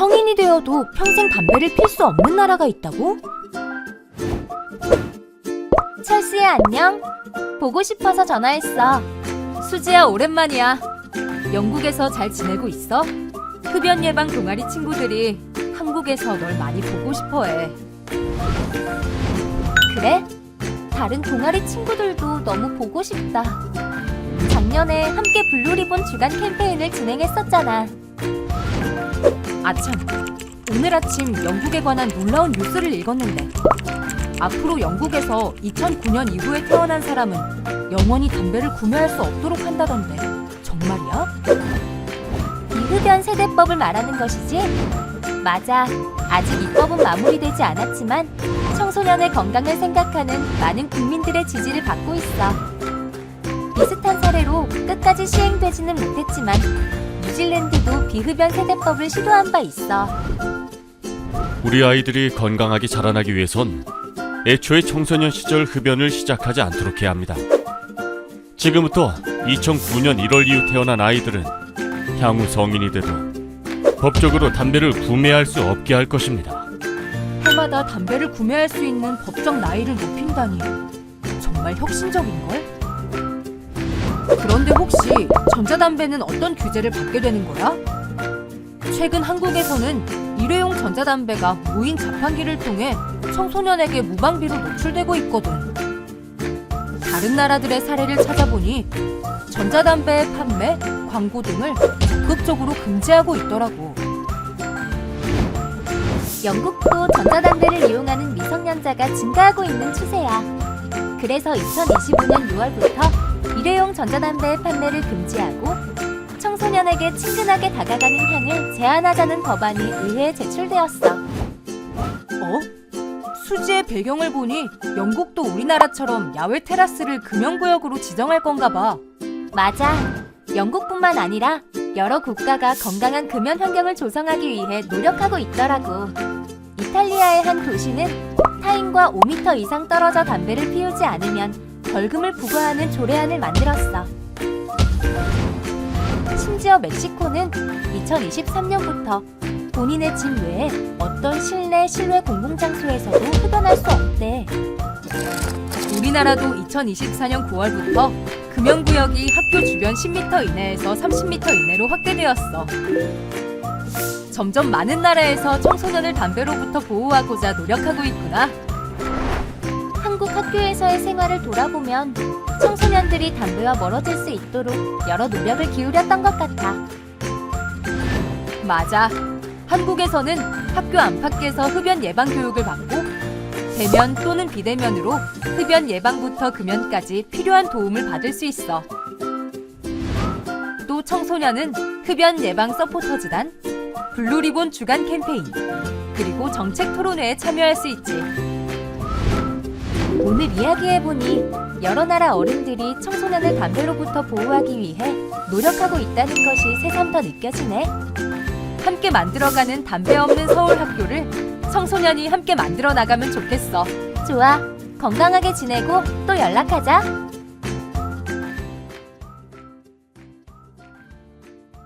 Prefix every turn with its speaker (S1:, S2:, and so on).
S1: 성인이 되어도 평생 담배를 필 수 없는 나라가 있다고? 찰스야 안녕. 보고 싶어서 전화했어. 수지야 오랜만이야. 영국에서 잘 지내고 있어? 흡연 예방 동아리 친구들이 한국에서 널 많이 보고 싶어해. 그래? 다른 동아리 친구들도 너무 보고 싶다. 작년에 함께 블루리본 주간 캠페인을 진행했었잖아. 아참, 오늘 아침 영국에 관한 놀라운 뉴스를 읽었는데 앞으로 영국에서 2009년 이후에 태어난 사람은 영원히 담배를 구매할 수 없도록 한다던데 정말이야? 비흡연 세대법을 말하는 것이지? 맞아. 아직 입법은 마무리되지 않았지만 청소년의 건강을 생각하는 많은 국민들의 지지를 받고 있어. 비슷한 사례로 끝까지 시행되지는 못했지만 뉴질랜드도 비흡연 세대법을 시도한 바 있어.
S2: 우리 아이들이 건강하게 자라나기 위해선 애초에 청소년 시절 흡연을 시작하지 않도록 해야 합니다. 지금부터 2009년 1월 이후 태어난 아이들은 향후 성인이 돼도 법적으로 담배를 구매할 수 없게 할 것입니다.
S1: 해마다 담배를 구매할 수 있는 법적 나이를 높인다니 정말 혁신적인걸? 그런데 혹시 전자담배는 어떤 규제를 받게 되는 거야? 최근 한국에서는 일회용 전자담배가 무인 자판기를 통해 청소년에게 무방비로 노출되고 있거든. 다른 나라들의 사례를 찾아보니 전자담배의 판매, 광고 등을 적극적으로 금지하고 있더라고. 영국도 전자담배를 이용하는 미성년자가 증가하고 있는 추세야. 그래서 2025년 6월부터 일회용 전자담배의 판매를 금지하고 청소년에게 친근하게 다가가는 향을 제한하자는 법안이 의회에 제출되었어. 어? 수지의 배경을 보니 영국도 우리나라처럼 야외 테라스를 금연구역으로 지정할 건가 봐. 맞아. 영국뿐만 아니라 여러 국가가 건강한 금연 환경을 조성하기 위해 노력하고 있더라고. 이탈리아의 한 도시는 타인과 5m 이상 떨어져 담배를 피우지 않으면 벌금을 부과하는 조례안을 만들었어. 심지어 멕시코는 2023년부터 본인의 집 외에 어떤 실내 실외 공공장소에서도 흡연할 수 없대. 우리나라도 2024년 9월부터 금연구역이 학교 주변 10m 이내에서 30m 이내로 확대되었어. 점점 많은 나라에서 청소년을 담배로부터 보호하고자 노력하고 있구나. 학교에서의 생활을 돌아보면 청소년들이 담배와 멀어질 수 있도록 여러 노력을 기울였던 것 같아. 맞아. 한국에서는 학교 안팎에서 흡연 예방 교육을 받고 대면 또는 비대면으로 흡연 예방부터 금연까지 필요한 도움을 받을 수 있어. 또 청소년은 흡연 예방 서포터즈단, 블루리본 주간 캠페인, 그리고 정책 토론회에 참여할 수 있지. 오늘 이야기해보니 여러 나라 어른들이 청소년을 담배로부터 보호하기 위해 노력하고 있다는 것이 새삼 더 느껴지네. 함께 만들어가는 담배 없는 서울 학교를 청소년이 함께 만들어 나가면 좋겠어. 좋아. 건강하게 지내고 또 연락하자.